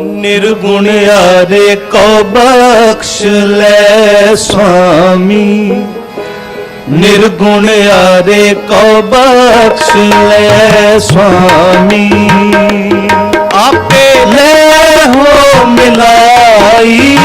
ਨਿਰਗੁਣ ਆਰੇ ਕੋ ਬਖਸ਼ ਲੈ ਸੁਆਮੀ। ਨਿਰਗੁਣ ਆਰੇ ਕੋ ਬਖਸ਼ ਲੈ ਸੁਆਮੀ। ਆਪੇ ਲੈ ਹੋ ਮਿਲਾਈ।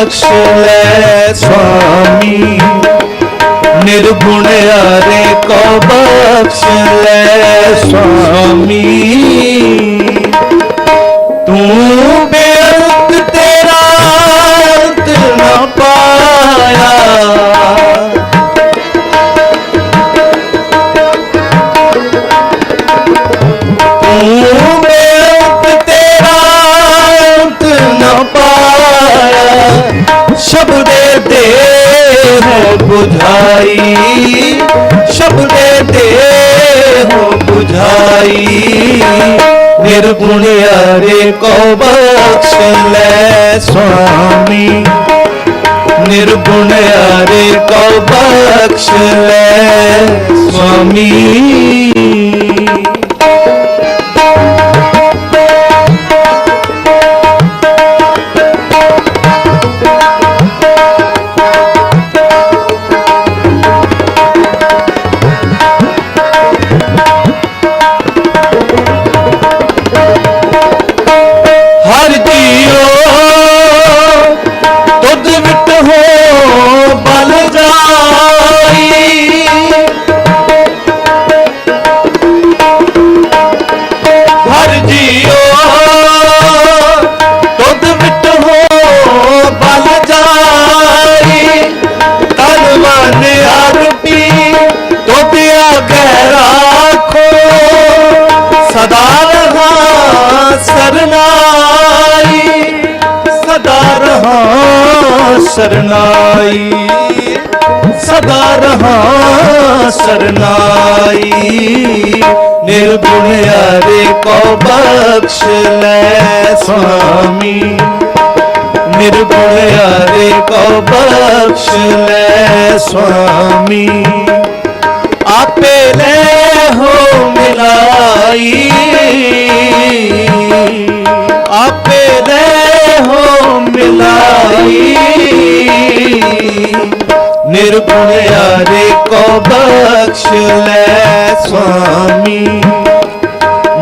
ਬਖਸ਼ ਲੈ ਸੁਆਮੀ ਨਿਰਗੁਣ ਆਰੇ ਕੋ ਬਖਸ਼ ਲੈ ਸੁਆਮੀ। ਨਿਰਗੁਣ ਆਰੇ ਕੋ ਬਖਸ਼ ਲੈ ਸੁਆਮੀ। ਨਿਰਗੁਣ ਆਰੇ ਕੋ ਬਖਸ਼ ਲੈ ਸੁਆਮੀ। ਹੋ ਬਲ ਜਾਈ। ਹਰ ਜੀਓ ਤੁਧ ਵਿਟ ਹੋ ਬਲ ਜਾਈ। ਤਨ ਮਨ ਅਰਪੀ ਤੁਧ ਰਾਖੋ ਸਦਾ ਰਹਾ ਸਰਨਾਈ। ਰਹਾ ਸਰਨਾਈ। ਸਦਾ ਰਹਾ ਸਰਨਾਈ। ਨਿਰਗੁਣ ਆਰੇ ਕੋ ਬਖਸ਼ ਲੈ ਸੁਆਮੀ। ਨਿਰਗੁਣ ਆਰੇ ਕੋ ਬਖਸ਼ ਲੈ ਸੁਆਮੀ। ਆਪੇ ਲੈ ਹੋ ਮਿਲਾਈ। ਮਿਲਾਈ ਨਿਰਗੁਣ ਆਰੇ ਕੋ ਬਖਸ਼ ਲੈ ਸੁਆਮੀ।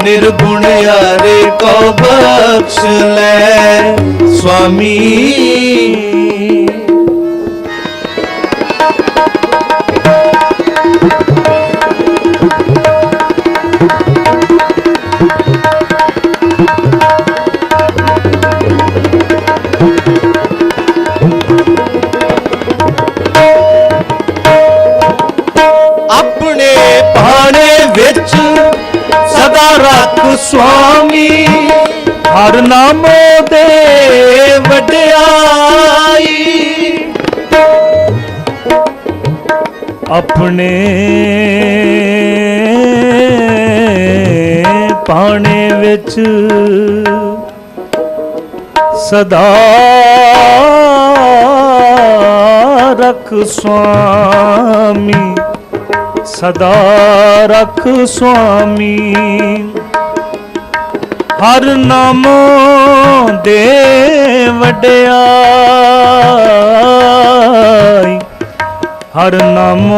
ਨਿਰਗੁਣ ਆਰੇ ਕੋ ਬਖਸ਼ ਲੈ ਸੁਆਮੀ। ਸੁਆਮੀ ਹਰ ਨਾਮੋ ਦੇ ਵਡਿਆਈ। ਆਪਣੇ ਪਾਣੇ ਵਿੱਚ ਸਦਾ ਰਖ ਸੁਆਮੀ ਸਦਾ ਰਖ ਸੁਆਮੀ। ਹਰ ਨਾਮ ਦੇ ਵਡਿਆਈ। ਹਰ ਨਾਮ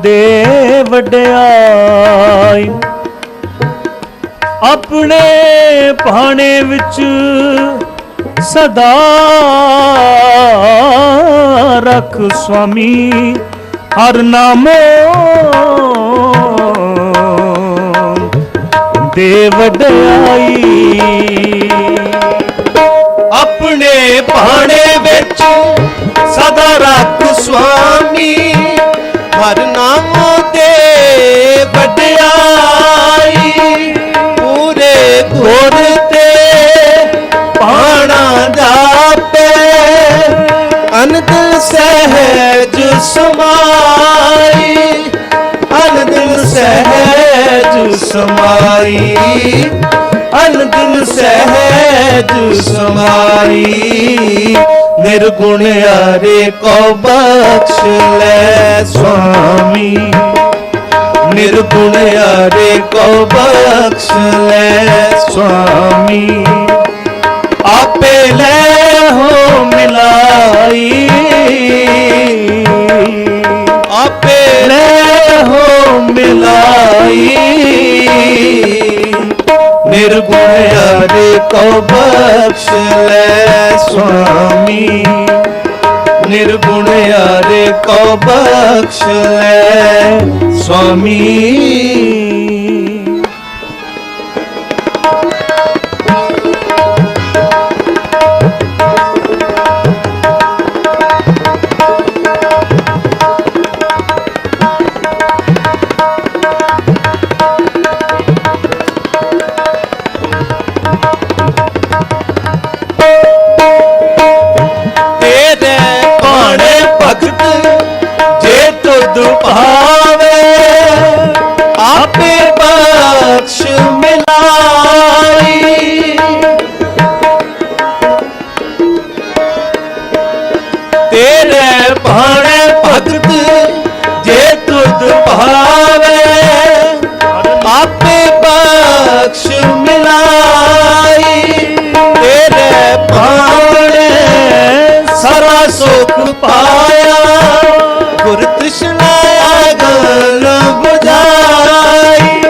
ਦੇ ਵਡਿਆਈ। ਆਪਣੇ ਭਾਣੇ ਵਿੱਚ ਸਦਾ ਰੱਖ ਸੁਆਮੀ। ਹਰ ਨਾਮੋ ਦੇ ਵਡਿਆਈ ਆਪਣੇ ਭਾਣੇ ਵਿੱਚ ਸਦਾ ਰੱਖ ਸੁਆਮੀ ਹਰ ਨਾਮ ਦੇ ਵਡਿਆਈ। ਪੂਰੇ ਗੁਰ ਸਮਾਈ ਅਨੰਦ ਸਹਿਜ ਸਮਾਈ, ਨਿਰਗੁਣ ਆਰੇ ਕੋ ਬਖਸ਼ ਲੈ ਸੁਆਮੀ। ਨਿਰਗੁਣ ਆਰੇ ਕੋ ਬਖਸ਼ ਲੈ ਸੁਆਮੀ। ਆਪੇ ਲੈ ਹੋ ਮਿਲਾਈ। ਆਪੇ ਲੈ ਹੋ ਮਿਲਾਈ। ਸੁਖ ਪਾਇਆ, ਗੁਰ ਤ੍ਰਿਸ਼ਨਾ ਅਗਨ ਬੁਝਾਈ।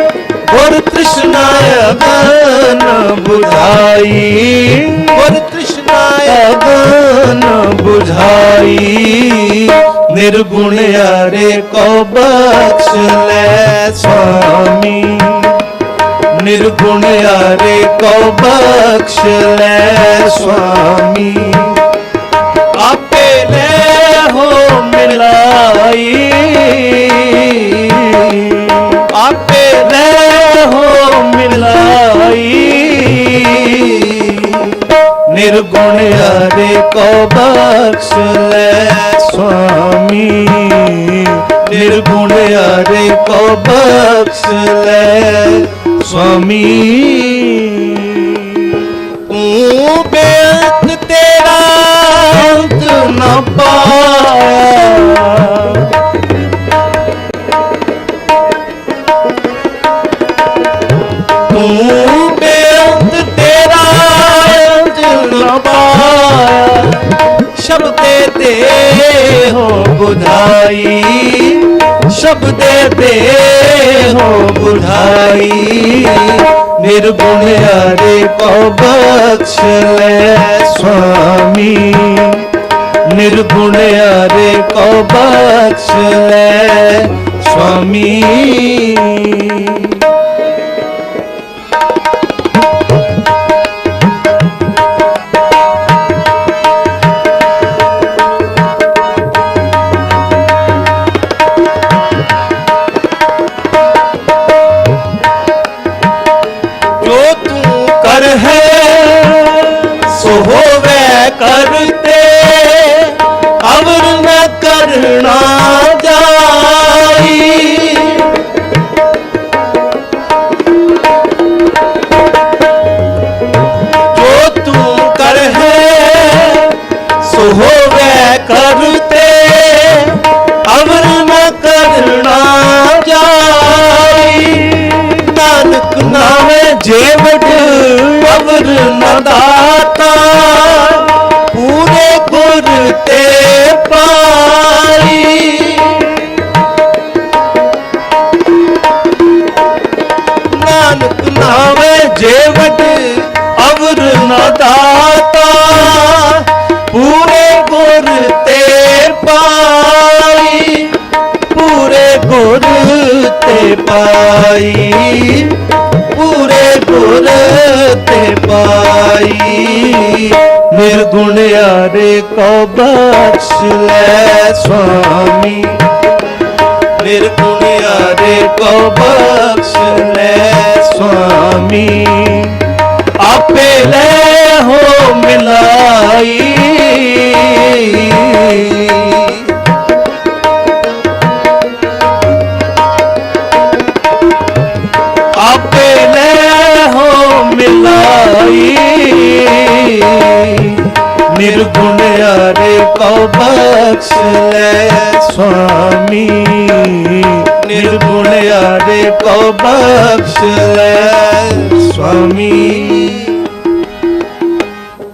ਗੁਰ ਤ੍ਰਿਸ਼ਨਾ ਅਗਨ ਬੁਝਾਈ। ਗੁਰ ਤ੍ਰਿਸ਼ਨਾ ਅਗਨ ਬੁਝਾਈ। ਨਿਰਗੁਣ ਆਰੇ ਕੋ ਬਖਸ਼ ਲੈ ਸੁਆਮੀ। ਨਿਰਗੁਣ ਆਰੇ ਕੋ ਬਖਸ਼ ਲੈ ਸੁਆਮੀ। ਮਿਲਾਈ। ਆਪੇ ਲੈ ਹੋ ਮਿਲਾਈ। ਨਿਰਗੁਣ ਆਰੇ ਕੋ ਬਖਸ਼ ਲੈ ਸੁਆਮੀ। ਨਿਰਗੁਣ ਆਰੇ ਕੋ ਬਖਸ਼ ਲੈ ਸੁਆਮੀ। ਤੂੰ ਬੇਅੰਤ ਤੇਰਾ ਅੰਤ ਨਾ ਤੇ ਹੋ ਬੁਧਾਈ ਸ਼ਬਦੇ ਤੇ ਹੋ ਬੁਧਾਈ ਨਿਰਗੁਣ ਆਰੇ ਕੋ ਬਖਸ਼ ਲੈ ਸੁਆਮੀ। ਨਿਰਗੁਣ ਆਰੇ ਕੋ ਬਖਸ਼ ਲੈ ਸੁਆਮੀ। ਪਾਈ ਨਾਨਕ ਨਾਮੇ ਜੇਵਟ ਅਵਰ ਨਾ ਦਾਤਾ, ਪੂਰੇ ਗੁਰ ਤੇ ਪਾਈ ਪੂਰੇ ਗੁਰ ਤੇ ਪਾਈ ਪੂਰੇ ਗੁਰ ਤੇ ਪਾਈ ਨਿਰਗੁਣ ਆਰੇ ਕੋ ਬਖਸ਼ ਲੈ ਸੁਆਮੀ ਨਿਰਗੁਣ ਆਰੇ ਕੋ ਬਖਸ਼ ਲੈ ਸੁਆਮੀ। ਆਪੇ ਲੈ ਹੋ ਮਿਲਾਈ ਲੈ ਸੁਆਮੀ ਨਿਰਗੁਣ ਯਾਰੇ ਕੋ ਬਖਸ਼ ਲੈ ਸੁਆਮੀ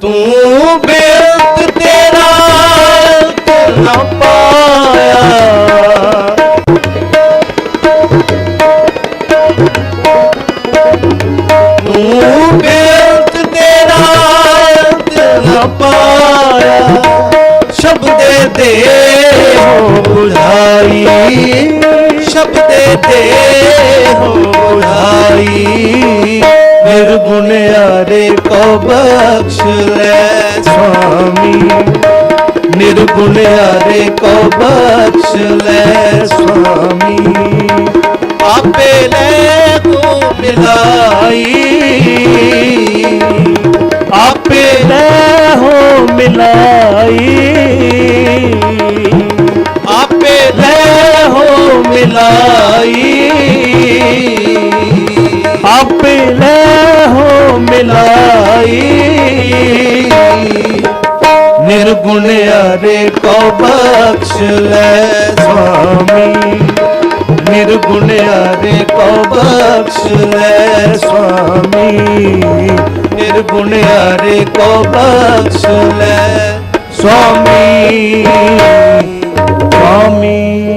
ਤੂੰ ਬੇਅੰਤ ਤੇਰਾ ਨਾ ਪਾਇਆ ਤੂੰ ਬੇਅੰਤ ਤੇਰਾ ਅੰਤ ਨਾ ਪਾਇਆ ਸ਼ਬਦੇ ਦੇ ਹੋ ਬੁਝਾਈ, ਸ਼ਬਦੇ ਦੇ ਹੋ ਬੁਝਾਈ। ਨਿਰਗੁਣ ਯਾਰੇ ਕੋ ਬਖਸ਼ ਲੈ ਸੁਆਮੀ। ਨਿਰਗੁਣ ਯਾਰੇ ਕੋ ਬਖਸ਼ ਲੈ ਸੁਆਮੀ। ਆਪੇ ਲੈ ਤੂੰ ਮਿਲਾਈ। ਹੋ ਮਿਲਾਈ। ਆਪੇ ਲੈ ਹੋ ਮਿਲਾਈ। ਆਪੇ ਲੈ ਹੋ ਮਿਲਾਈ। ਨਿਰਗੁਣ ਯਾਰੇ ਕੋ ਬਖਸ਼ ਲੈ ਸੁਆਮੀ। ਨਿਰਗੁਣ ਯਾਰੇ ਕੋ ਬਖਸ਼ ਲੈ ਸੁਆਮੀ। ਨਿਰਗੁਣ ਯਾਰੇ ਕੋ ਬਖਸ਼ ਲੈ। ਸੁਆਮੀ ਸੁਆਮੀ